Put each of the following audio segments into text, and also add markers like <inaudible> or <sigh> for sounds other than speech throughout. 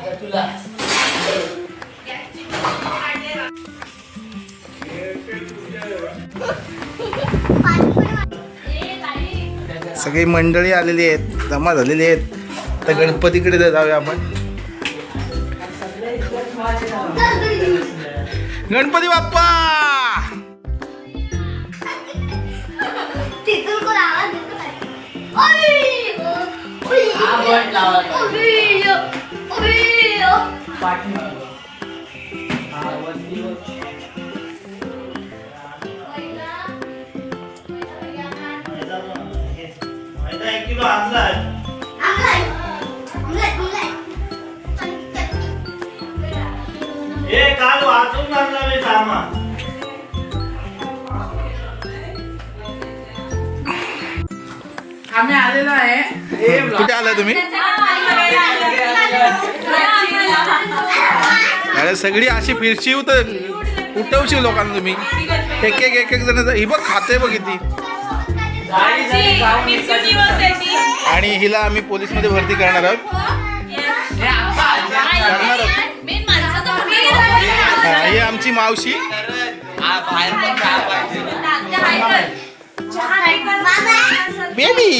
तुला. सगळी मंडळी आलेली आहेत जमा झालेली आहेत. तर गणपतीकडे जाऊया आपण. गणपती बाप्पा! आवड! पाठी आवडली मैदा एक किलो आणलाय आमलाय. आमलाय, आमलाय. हे काल वाचून आणला मी सामान आम्ही आलेलो आहे हे कुठे आलाय तुम्ही अरे सगळी अशी फिरशीव तर उठवशील लोकांना तुम्ही. एक एक एक एक जण ही बघ खाते बघ किती. आणि हिला आम्ही पोलीसमध्ये भरती करणार आहोत. करणार आहोत. हा, आमची मावशी. बेबी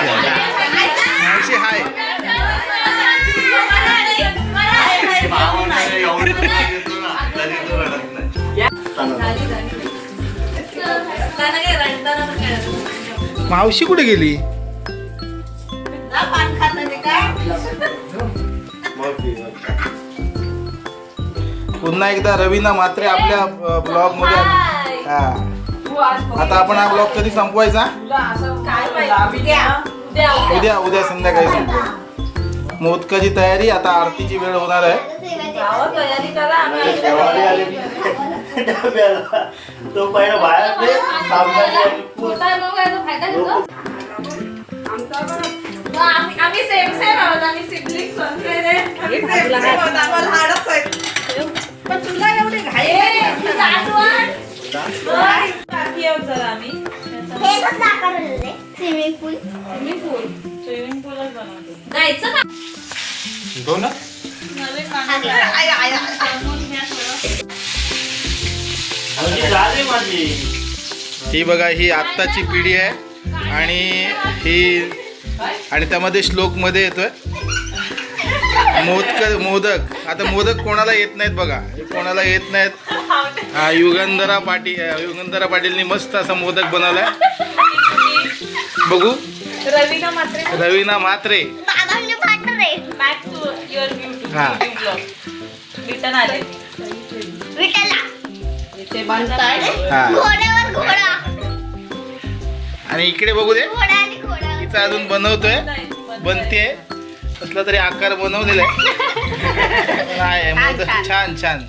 मावशी हाय मावशी कुठे गेली? पुन्हा एकदा रवीना मात्रे आपल्या ब्लॉगमध्ये हा. आता आपण हा ब्लॉग कधी संपवायचा? उद्या. उद्या. संध्याकाळी संपवू. मोदकाची तयारी आता आरतीची वेळ होणार आहे. तो पहिला आम्ही सेम सेम आहोत आम्ही सिबलिंग आम्ही सेम सेम आहोत आम्हाला हाडच आहे पण तुला एवढी घाई बाकी आहोत जरा आम्ही swimming pool swimming pool swimming पूलच बनवतो जायचं नवीन झाली माझी ही बघा ही आत्ताची पिढी आहे आणि ही आणि त्यामध्ये श्लोकमध्ये येतोय. मोदक मोदक. आता मोदक कोणाला येत नाहीत बघा. हे कोणाला येत नाहीत? हा युगंधरा पाटील युगंधरा पाटीलनी मस्त असा मोदक बनवलाय. बघू. रवीना मात्रे रवीना म्हात्रे. ब्युटी हा. हा. आणि इकडे बघू दे. घोडा आणि घोडा. तिचा अजून बनवतोय. बनते कसला तरी आकार बनवलेला आहे. मोदक छान छान?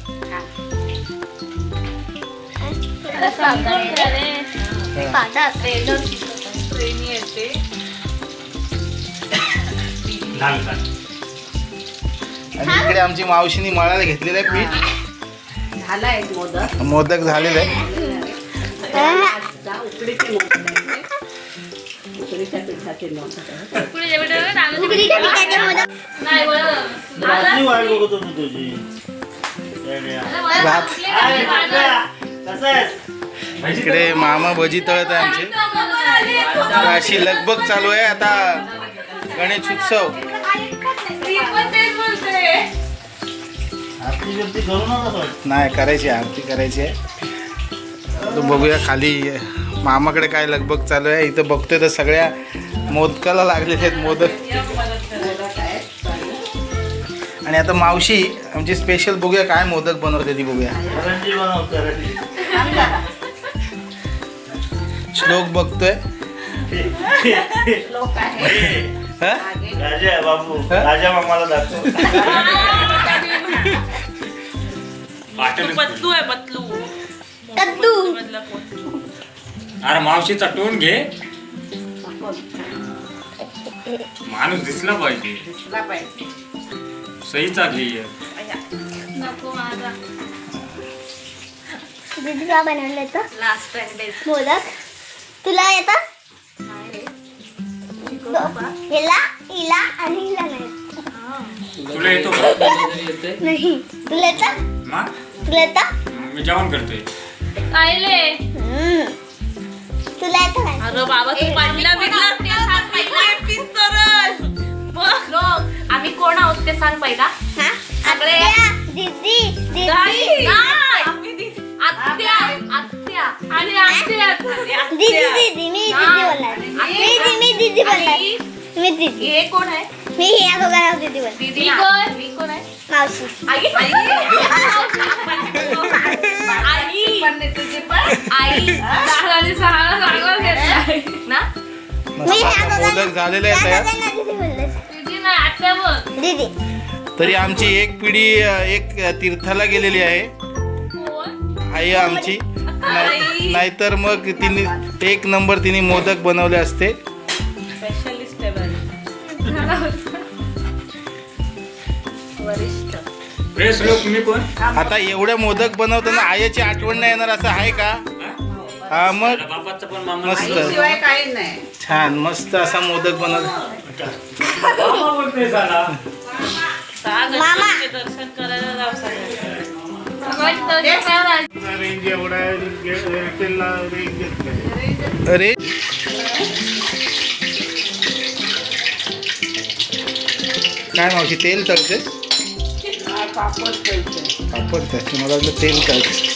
आणि इकडे आमची मावशीनी मळायला घेतलेलं आहे पीठ. झालाय मोदक. मोदक झालेलं आहे. उकडीच्या पिठाचे मोदक आहे. उकडीच्या पिठाचे मोदक. नाही रात्री वाट बघत होतो तुझी. येड्या. भात. अरे, कसं- कसं आहेस? इकडे मामा भजी तळत आहे आमचे. आता अशी लगबग चालू आहे आता. गणेश उत्सव. आरती बिरती करू नका थोडी. नाही करायची आहे, आरती करायची आहे. बघूया खाली मामाकडे काय लगबग चालू आहे इथं बघतोय तर सगळ्या मोदकाला लागलेले आहेत मोदक. आणि आता मावशी आमची स्पेशल बघूया काय मोदक बनवते ती बघूया. श्लोक बघतोय. हा? बाबू? राजा मामाला दाखव. पतलू आहे पतलू. अरे मावशी चटवून घे. माणूस दिसला पाहिजे. दिसला पाहिजे. सहीचा घे. नको माझा. दीदीला बनवलं तर लास्ट टेन डेज मोदक. तुला येतात हिला हिला आणि हिला नाही. तुला येतो का? नाही. तुला येतं? मा? तुला येतं? मी जेवण करतोय. तुला येतं काय अगं बाबा तू पहिला आम्ही कोण आहोत? ते सांग पहिला? हा? सगळे. आत्या, दीदी दीदी. नाही. आत्या आत्या. आणि आत्या. दीदी दीदी मी दीदी बोलणार. मी दीदी मी दीदी बोलणार. मी दीदी. हे कोण आहे? मी या दोघांना दीदी बोलणार. दीदी कोण मी कोण आहे? मावशी. आई. <laughs> आई आई आणि सहाला सांगून घेतलाय. ना? आता मोदक झालेले आहेत तयार. दीदी दीदी. तरी आमची एक पिढी अ, एक तीर्थाला गेलेली आहे. कोण? आई आमची. नाही- नाहीतर मग तिने एक नंबर तिने मोदक बनवले असते. स्पेशलिस्ट आहे बाई. वरिष्ठ. आता एवढ्या मोदक बनवताना आईची आठवण नाही येणार असं आहे का? हा? मग? माझ्या बापाचं पण मामा मस्त. शिवाय काही नाही. छान मस्त असा मोदक बनवला मामा. बोलतोय साला सगळे अरे. काय मावशी तेल तळते पापड तळते. पापड तळते मला वाटलं तेल तळते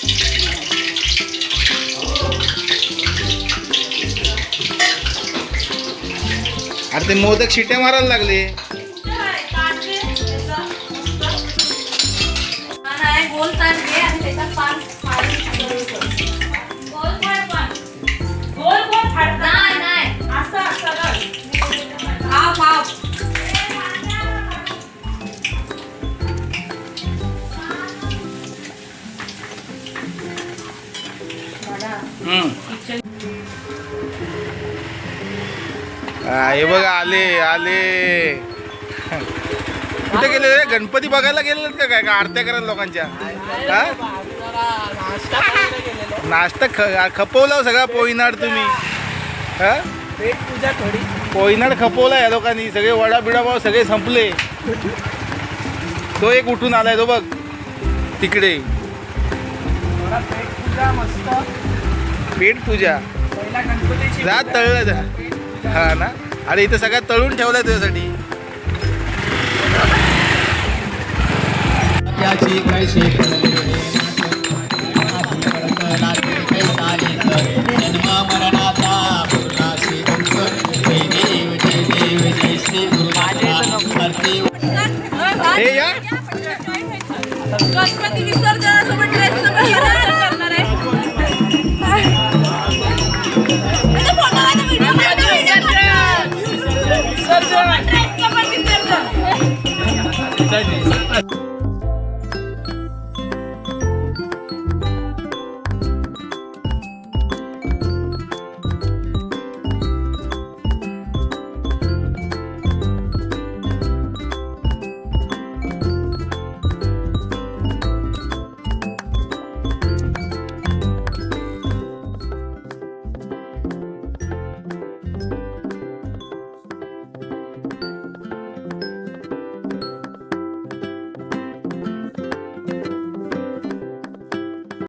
अरे ते मोदक शिट्या मारायला लागले. गोल ताण घे आणि त्याच्यात पान हा, बघा आले आले. कुठे गेले रे? गणपती बघायला गेलेत का काय? का आरत्या करायला लोकांच्या? हा? नाश्ता ख खपवला हो सगळा पोईनाड तुम्ही. हा? पोईनाड खपवला या लोकांनी. सगळे वडा बिडा भाव सगळे संपले. तो एक उठून आलाय तो बघ. तिकडे. पेट पूजा. जा तळलं जा. हा ना? अरे इथं सगळ्यात तळून ठेवलंय तुझ्यासाठी. गणपती विसर्जनासोबत